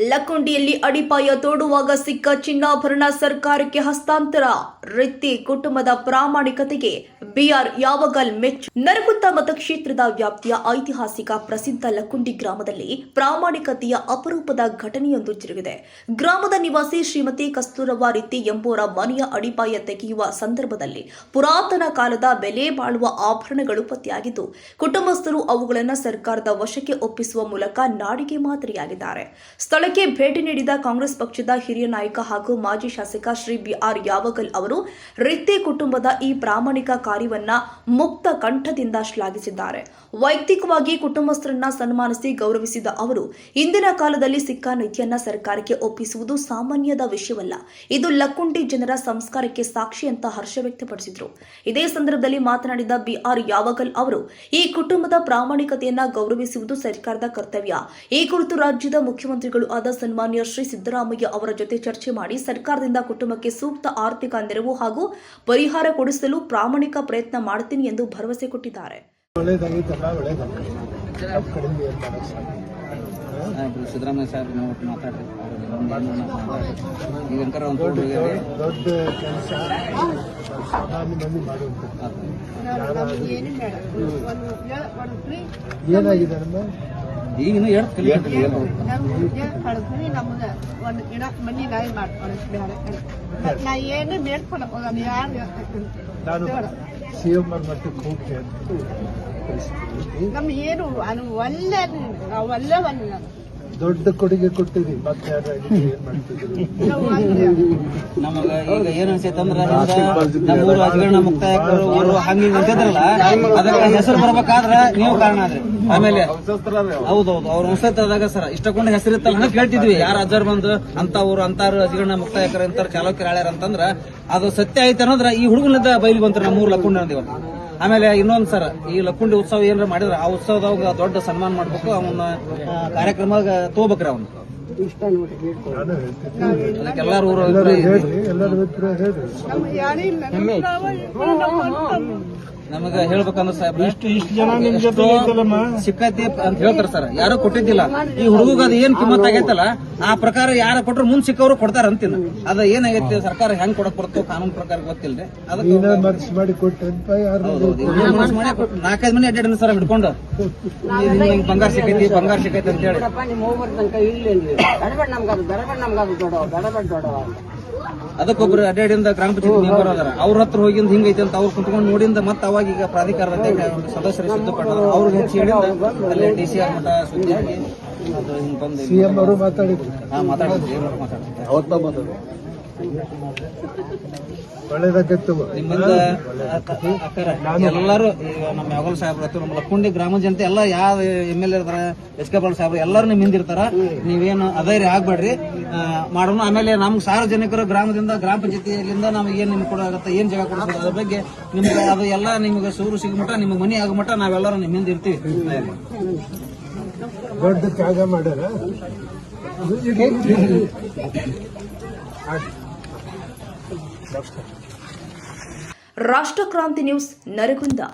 ಲಕ್ಕುಂಡಿಯಲ್ಲಿ ಅಡಿಪಾಯ ತೋಡುವಾಗ ಸಿಕ್ಕ ಚಿನ್ನಾಭರಣ ಸರ್ಕಾರಕ್ಕೆ ಹಸ್ತಾಂತರ. ರೀತಿ ಕುಟುಂಬದ ಪ್ರಾಮಾಣಿಕತೆಗೆ ಬಿಆರ್ ಯಾವಗಲ್ ಮೆಚ್ಚು. ನರಗುಂದ ಮತಕ್ಷೇತ್ರದ ವ್ಯಾಪ್ತಿಯ ಐತಿಹಾಸಿಕ ಪ್ರಸಿದ್ಧ ಲಕ್ಕುಂಡಿ ಗ್ರಾಮದಲ್ಲಿ ಪ್ರಾಮಾಣಿಕತೆಯ ಅಪರೂಪದ ಘಟನೆಯೊಂದು ಜರುಗಿದೆ. ಗ್ರಾಮದ ನಿವಾಸಿ ಶ್ರೀಮತಿ ಕಸ್ತೂರವ್ವ ರೀತಿ ಎಂಬುವರ ಮನೆಯ ಅಡಿಪಾಯ ತೆಗೆಯುವ ಸಂದರ್ಭದಲ್ಲಿ ಪುರಾತನ ಕಾಲದ ಬೆಲೆ ಬಾಳುವ ಆಭರಣಗಳು ಪತ್ತೆಯಾಗಿದ್ದು, ಕುಟುಂಬಸ್ಥರು ಅವುಗಳನ್ನು ಸರ್ಕಾರದ ವಶಕ್ಕೆ ಒಪ್ಪಿಸುವ ಮೂಲಕ ನಾಡಿಗೆ ಮಾದರಿಯಾಗಿದ್ದಾರೆ. ಸ್ಥಳಕ್ಕೆ ಭೇಟಿ ನೀಡಿದ ಕಾಂಗ್ರೆಸ್ ಪಕ್ಷದ ಹಿರಿಯ ನಾಯಕ ಹಾಗೂ ಮಾಜಿ ಶಾಸಕ ಶ್ರೀ ಬಿಆರ್ ಯಾವಗಲ್ ಅವರು ರಿತ್ತೆ ಕುಟುಂಬದ ಈ ಪ್ರಾಮಾಣಿಕ ಕಾರ್ಯವನ್ನ ಮುಕ್ತ ಕಂಠದಿಂದ ಶ್ಲಾಘಿಸಿದ್ದಾರೆ. ವೈಯಕ್ತಿಕವಾಗಿ ಕುಟುಂಬಸ್ಥರನ್ನ ಸನ್ಮಾನಿಸಿ ಗೌರವಿಸಿದ ಅವರು, ಇಂದಿನ ಕಾಲದಲ್ಲಿ ಸಿಕ್ಕ ನಿಧಿಯನ್ನ ಸರ್ಕಾರಕ್ಕೆ ಒಪ್ಪಿಸುವುದು ಸಾಮಾನ್ಯದ ವಿಷಯವಲ್ಲ. ಇದು ಲಕ್ಕುಂಡಿ ಜನರ ಸಂಸ್ಕಾರಕ್ಕೆ ಸಾಕ್ಷಿ ಅಂತ ಹರ್ಷ ವ್ಯಕ್ತಪಡಿಸಿದರು. ಇದೇ ಸಂದರ್ಭದಲ್ಲಿ ಮಾತನಾಡಿದ ಬಿಆರ್ ಯಾವಗಲ್ ಅವರು, ಈ ಕುಟುಂಬದ ಪ್ರಾಮಾಣಿಕತೆಯನ್ನ ಗೌರವಿಸುವುದು ಸರ್ಕಾರದ ಕರ್ತವ್ಯ. ಈ ಕುರಿತು ರಾಜ್ಯದ ಮುಖ್ಯಮಂತ್ರಿಗಳು ಆದ ಸನ್ಮಾನ್ಯ ಶ್ರೀ ಸಿದ್ದರಾಮಯ್ಯ ಅವರ ಜೊತೆ ಚರ್ಚೆ ಮಾಡಿ ಸರ್ಕಾರದಿಂದ ಕುಟುಂಬಕ್ಕೆ ಸೂಕ್ತ ಆರ್ಥಿಕ ನೆರವು ಹಾಗೂ ಪರಿಹಾರ ಕೊಡಿಸಲು ಪ್ರಾಮಾಣಿಕ ಪ್ರಯತ್ನ ಮಾಡ್ತೀನಿ ಎಂದು ಭರವಸೆ ಕೊಟ್ಟಿದ್ದಾರೆ. ಸಿದ್ದರಾಮಯ್ಯ ಸಾಹೇಬ್ ನೋಡಿ ಮಾತಾಡ್ರಿ ಈಗ ಅಂಕರ ಒಂದು ದೊಡ್ಡ ದೊಡ್ಡ ಕೆಲಸ ಸಾಮಾನ್ಯ ಮಂದಿ ಮಾಡುವಂಥದ್ದು ಏನಾಗಿದೆ ನಮ್ಮ ಈಗ ಇನ್ನೂ ಎರಡು ಕಲಿಯಂತ್ರಿ ಕಳ್ಸಿ ನಮ್ಗೆ ಒಂದು ಗಿಡ ಮನಿ ನಾಯಿ ಮಾಡ್ಕೊಳಕ್ ಬೇರೆ ನಾ ಏನು ಬೇಡ್ಕೊಳಕ್ ಹೋಗಲ್ಲ. ಯಾರು ನಾನು ಸಿ ಎಂ ಅವ್ರ ಮಟ್ಟಕ್ಕೆ ನಮ್ಗೆ ಏನು ಅದು ಒಳ್ಳೆ ಒಳ್ಳೆ ಒಂದು ದೊಡ್ಡ ಕೊಡುಗೆ ಕೊಟ್ಟಿದ್ವಿ ಮತ್ತೆ ಏನ್ ಮಾಡ್ತಿದ್ರು ನಮಗ ಈಗ ಏನ್ ಅನ್ಸೈತೆ ಅಂದ್ರ ನಮ್ಮ ಊರು ಮುಕ್ತಾಯಕರು ಊರು ಹಂಗ ಅಂತಿದ್ರಲ್ಲ ಅದಕ್ಕೆ ಹೆಸರು ಬರ್ಬೇಕಾದ್ರ ನೀವು ಕಾರಣ ಅದ್ರಿ ಆಮೇಲೆ ಹೌದೌದು ಅವ್ರ ವಂಶಸ್ಥರಾದಾಗ ಸರ್ ಇಷ್ಟಕೊಂಡ ಹೆಸರು ಇತ್ತಲ್ಲ ಅಂತ ಕೇಳ್ತಿದ್ವಿ. ಯಾರ ಅಜ್ಜರ್ ಬಂದು ಅಂತ ಊರು ಅಂತಾರು ಹಗರಣ ಮುಕ್ತಾಯಕರ ಅಂತಾರ ಚಾಲೋಕ್ಯರ ಆಳ್ಯಾರ ಅಂತಂದ್ರ ಅದು ಸತ್ಯ ಐತೆ ಅನ್ನೋದ್ರ ಈ ಹುಡುಗನಿಂದ ಬಯಲು ಬಂತ್ರ ನಮ್ಮ ಲಕ್ಕೊಂಡ್ ಲಕ್ಕುಂಡ ಅಂದಿವ ಆಮೇಲೆ ಇನ್ನೊಂದ್ ಸರ್ ಈ ಲಕ್ಕುಂಡಿ ಉತ್ಸವ ಏನಾರ ಮಾಡಿದ್ರೆ ಆ ಉತ್ಸವದಾಗ ದೊಡ್ಡ ಸನ್ಮಾನ ಮಾಡ್ಬೇಕು ಅವನ್ನ ಕಾರ್ಯಕ್ರಮ ತಗೋಬೇಕ್ರಿ ಅವನು. ಎಲ್ಲಾರು ಊರು ನಮ್ಗೆ ಹೇಳ್ಬೇಕಂದ್ರ ಸಾಹೇಬ್ರ ಇಷ್ಟು ಇಷ್ಟು ಜನ ನಿಮ್ ಜೊತೆ ಐತಲ್ಲಮ್ಮ ಸಿಕ್ಕೈತಿ ಅಂತ ಹೇಳ್ತಾರ ಸರ್. ಯಾರು ಕೊಟ್ಟಿದ್ದಿಲ್ಲ. ಈ ಹುಡುಗ ಅದ ಏನ್ ಕಿಮ್ಮತ್ ಆಗೈತಲ್ಲ ಆ ಪ್ರಕಾರ ಯಾರ ಕೊಟ್ರು ಮುಂದ್ ಸಿಕ್ಕವ್ರು ಕೊಡ್ತಾರ ಅಂತಿನ ಅದ ಏನಾಗೈತಿ ಸರ್ಕಾರ ಹೆಂಗ್ ಕೊಡಕ್ ಬರ್ತೋ ಕಾನೂನು ಪ್ರಕಾರ ಗೊತ್ತಿಲ್ರಿ. ಅದಕ್ಕೆ ಮಾಡಿ ಕೊಟ್ಟಂತ ನಾಲ್ಕೈದು ಮನೆ ಅಡ್ಡಾಡಿನ ಸರ್ ಹಿಡ್ಕೊಂಡು. ಬಂಗಾರ ಸಿಕ್ಕೈತಿ ಬಂಗಾರ ಸಿಕ್ಕೈತಿ ಅಂತ ಹೇಳಿ. ಅದಕ್ಕೊಬ್ರು ಅಡ್ಡಾಡಿಂದ ಗ್ರಾಮ ಪಂಚಾಯತ್ ಮೆಂಬರ್ ಅದಾರ. ಅವ್ರ ಹತ್ರ ಹೋಗಿಂದ ಹಿಂಗೈತೆ ಅಂತ ಅವ್ರು ಕುತ್ಕೊಂಡು ನೋಡಿಂದ ಮತ್ತೆ ಅವಾಗ ಈಗ ಪ್ರಾಧಿಕಾರದ ಸದಸ್ಯರ ಸಿದ್ಧ ಅವ್ರು ಅವ್ರಿಗೆ ಹೆಚ್ಚಿ ಹೇಳಿಂದ ಅಲ್ಲಿ ಡಿ ಸಿ ಆರ್ ಮಠ ಸುದ್ದಿ ಆಗಿ ಅದು ಹಿಂಗ್ ಬಂದು ಸಿ ಎಂ ಅವರು ಮಾತಾಡಿದ್ರು. ಮಾತಾಡಿದ್ರು. ಅವತ್ತ ಮಾತಾಡಿದ್ರು. ಎಲ್ಲರೂ ನಮ್ಮ ಯಾವಲ್ ಸಾಹೇಬ್ರ ಹತ್ರ ನಮ್ಮ ಲಕ್ಕುಂಡಿ ಗ್ರಾಮ ಜನತೆ ಎಲ್ಲ ಯಾವ ಎಂ ಎಲ್ ಎ ಇರ್ತಾರ ಎಸ್ ಕೆ ಪಾಲ್ ಸಾಹೇಬ್ರು ಎಲ್ಲರೂ ನಿಮ್ ಹಿಂದಿರ್ತಾರ ನೀವೇನು ಅಧೈರ್ಯ ಆಗ್ಬೇಡ್ರಿ. ಮಾಡೋಣ. ಆಮೇಲೆ ನಮ್ಗೆ ಸಾರ್ವಜನಿಕರು ಗ್ರಾಮದಿಂದ ಗ್ರಾಮ ಪಂಚಾಯತಿಯಿಂದ ನಮ್ಗೆ ಏನ್ ನಿಮ್ಗೆ ಕೊಡಾಗತ್ತ ಏನ್ ಜಾಗ ಕೊಡೋದು ಅದ್ರ ಬಗ್ಗೆ ನಿಮ್ಗೆ ಅದು ಎಲ್ಲ ನಿಮ್ಗೆ ಸೂರು ಸಿಗಮಟ ನಿಮ್ಗೆ ಮನಿ ಆಗಮಟ ನಾವೆಲ್ಲರೂ ನಿಮ್ ಹಿಂದೆ ಇರ್ತೀವಿ. ದೊಡ್ಡ ತ್ಯಾಗ ಮಾಡ್ಯಾರ? రాష్ట్ర క్రాంతి న్యూస్ నరగుందా